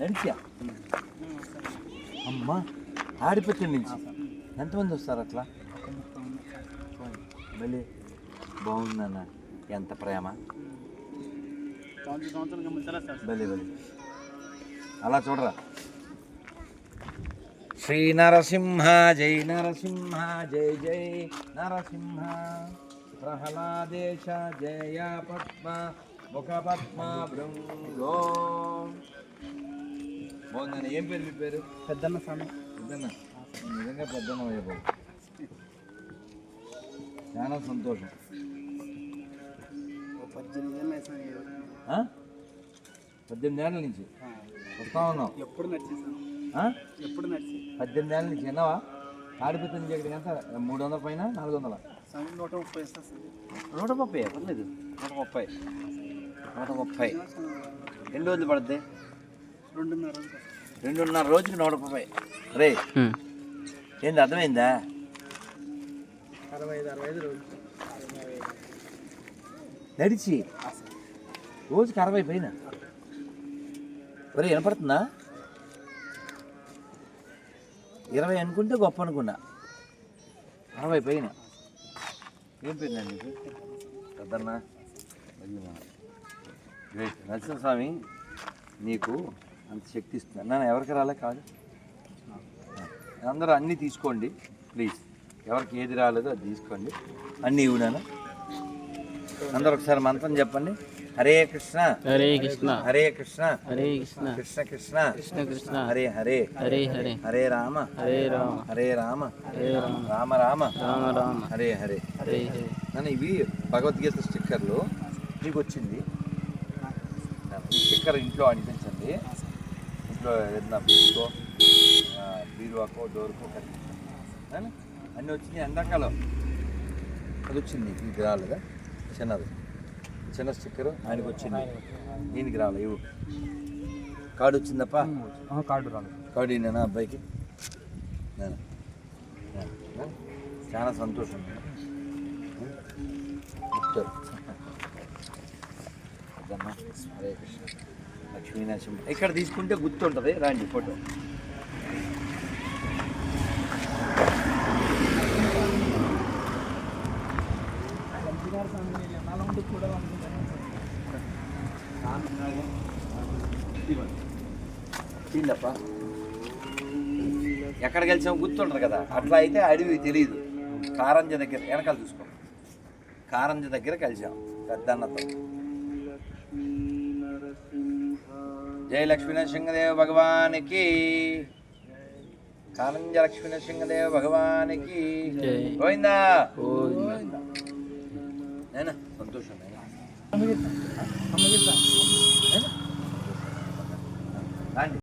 నడిచా. అమ్మా ఆడిపత్రి నుంచి. ఎంతమంది వస్తారు అట్లా? మళ్ళీ బాగుందన్న ఎంత ప్రేమ. సంవత్సరం అలా చూడరా. శ్రీ నరసింహ జై నరసింహ జై జై నరసింహ. ప్రహ్లాదేశ జయ పద్మ ముఖ పద్మ భృంగో బాగుందని ఏం పేరు మీ పేరు? పెద్దన్న స్వామి. పెద్దన్న. నిజంగా పెద్దన్న అయ్యబాబు చాలా సంతోషం. పద్దెనిమిది ఏళ్ళు నుంచి? వస్తా ఉన్నావు. ఎప్పుడు? ఎప్పుడు నడిచి పద్దెనిమిది ఏళ్ళ నుంచి ఎన్నవా ఆడిపోతే నుంచి ఎంత? మూడు వందల పైన నాలుగు వందల. నూట ముప్పై నూట ముప్పై? పర్లేదు. నూట ముప్పై. నూట ముప్పై. ఎన్ని రోజులు పడుద్ది? రెండున్నర రోజుకి నూట ముప్పై. రే ఏంది అర్థమైందా. నడిచి. రోజుకి అరవై పైన. ఒరే వినపడుతుందా? ఇరవై అనుకుంటే గొప్ప అనుకున్నా. అరవై పైన. ఏం పేరు నీకు? పెద్దన్న. నరసింహస్వామి నీకు అంత శక్తి ఇస్తున్నా నన్ను ఎవరికి రాలే కాదు? అందరూ అన్నీ తీసుకోండి ప్లీజ్. ఎవరికి ఏది రాలేదో అది తీసుకోండి. అన్నీ ఇవ్వడాను అందరూ ఒకసారి మంత్రం చెప్పండి. హరే కృష్ణ. హరే కృష్ణ. హరే కృష్ణ. హరే కృష్ణ. కృష్ణ కృష్ణ. కృష్ణ కృష్ణ. హరే హరే. హరే హరే. హరే రామ. హరే రామ. హరే రామ. హరే రామ. రామ రామ. రామ రామ. హరే హరే. హరే హరే. నన్ను ఇవి భగవద్గీత స్టిక్కర్లు. మీకు వచ్చింది. స్టిక్కర్ ఇంట్లో అంటించండి ఇంట్లో ఏదైనా బీరుకో బీరువాకో డోర్కో కట్టించండి అన్నీ వచ్చినాయి ఎండాకాలం అది వచ్చింది ఇది రాలేదా చిన్నది చిన్న స్టిక్కర్ ఆయనకు వచ్చింది దీనికి రాలే ఇవ్వు కార్డు వచ్చిందప్ప కార్డు రాదు కార్డు నేనా అబ్బాయికి నేనా నేనా? చాలా సంతోషం చెప్తారు అదమ్మా హరే కృష్ణ లక్ష్మీనరసింహ. ఇక్కడ తీసుకుంటే గుర్తుంటుంది. రాండి ఫోటో. తిందప్ప ఎక్కడ కలిసామో గుర్తుండరు కదా. అట్లా అయితే అడవి తెలియదు కారంజ దగ్గర వెనకాల చూసుకో. కారంజ దగ్గర కలిసాం. పెద్దన్నతో. జై. లక్ష్మీ నరసింహదేవ భగవానికి కారంజ లక్ష్మీ నరసింహదేవ భగవానికి. గోవిందా. నేనా సంతోషం? రాండి.